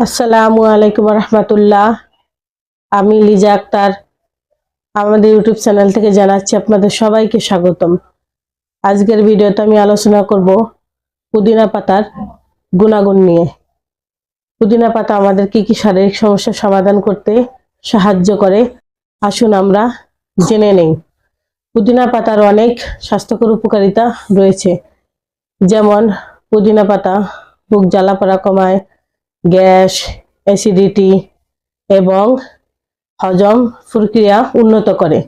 আসসালামু আলাইকুম রহমতুল্লাহ। আমি লিজা আক্তার। আমাদের ইউটিউব চ্যানেল থেকে জানাচ্ছি আপনাদের সবাইকে স্বাগতম। আজকের ভিডিওতে আমি আলোচনা করব পুদিনা পাতার গুণাগুণ নিয়ে। পুদিনা পাতা আমাদের কি কি শারীরিক সমস্যা সমাধান করতে সাহায্য করে? আসুন আমরা জেনে নেই। পুদিনা পাতার অনেক স্বাস্থ্যকর উপকারিতা রয়েছে। যেমন, পুদিনা পাতা বুক জ্বালা পড়া কমায় গ্যাস অ্যাসিডিটি এবং হজম প্রক্রিয়া উন্নত করে।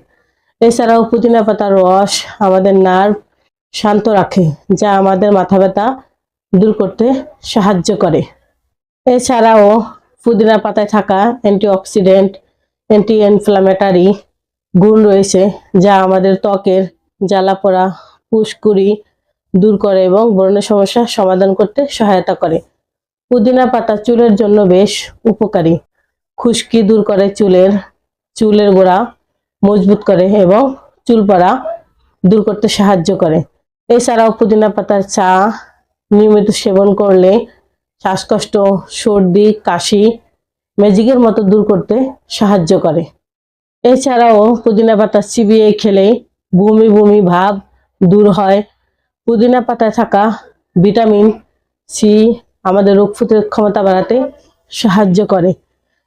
এছাড়াও পুদিনা পাতার রস আমাদের নার্ভ শান্ত রাখে, যা আমাদের মাথা ব্যথা দূর করতে সাহায্য করে। এছাড়াও পুদিনা পাতায় থাকা অ্যান্টিঅক্সিডেন্ট অ্যান্টি ইনফ্লামেটারি গুণ রয়েছে, যা আমাদের ত্বকের জ্বালা পোড়া, পুষ্কুরি দূর করে এবং ব্রণের সমস্যা সমাধান করতে সহায়তা করে। পুদিনা পাতা চুলের জন্য বেশ উপকারী। খুশকি দূর করে চুলের চুলের গোড়া মজবুত করে এবং চুল পড়া দূর করতে সাহায্য করে। এছাড়াও পুদিনা পাতার চা নিয়মিত সেবন করলে শ্বাসকষ্ট, সর্দি, কাশি, ম্যাজিকের মতো দূর করতে সাহায্য করে। এছাড়াও পুদিনা পাতা চিবিয়ে খেলে বমি বমি ভাব দূর হয়। পুদিনা পাতায় থাকা ভিটামিন সি আমাদের রোগ প্রতিরোধ ক্ষমতা বাড়াতে সাহায্য করে।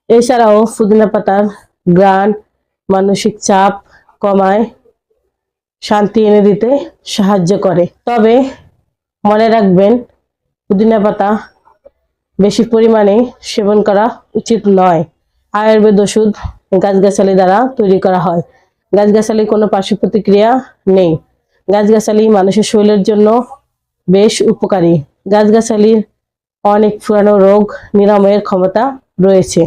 এছাড়াও পুদিনা পাতার গ্রান মানসিক চাপ কমায়, শান্তি এনে দিতে সাহায্য করে। তবে মনে রাখবেন, পুদিনা পাতা বেশি পরিমাণে সেবন করা উচিত নয়। আয়ুর্বেদ ওষুধ গাছগাছালি দ্বারা তৈরি করা হয়। গাছগাছালি কোনো পার্শ্ব প্রতিক্রিয়া নেই। গাছগাছালি মানুষের শরীরের জন্য বেশ উপকারী। গাছগাছালির অনেক পুরানো রোগ নিরাময়ের ক্ষমতা রয়েছে।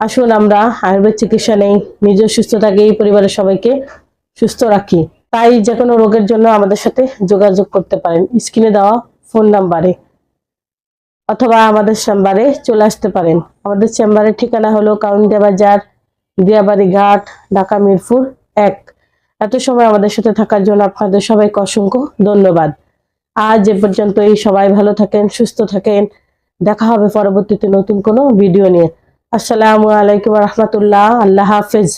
আসুন আমরা আয়ুর্বেদ চিকিৎসা নেই নিজের সুস্থ থাকি, এই পরিবারের সবাইকে সুস্থ রাখি। তাই যে কোনো রোগের জন্য আমাদের সাথে যোগাযোগ করতে পারেন। স্ক্রিনে দেওয়া ফোন নাম্বারে অথবা আমাদের চেম্বারে চলে আসতে পারেন। আমাদের চেম্বারের ঠিকানা হলো কাউন্টিয়া বাজার দিয়াবাড়ি ঘাট, ঢাকা মিরপুর এক। এত সময় আমাদের সাথে থাকার জন্য আপনাদের সবাইকে অসংখ্য ধন্যবাদ। আজ এ পর্যন্তই। সবাই ভালো থাকেন, সুস্থ থাকেন। দেখা হবে পরবর্তীতে নতুন কোনো ভিডিও নিয়ে। আসসালামু আলাইকুম রহমতুল্লাহ। আল্লাহ হাফেজ।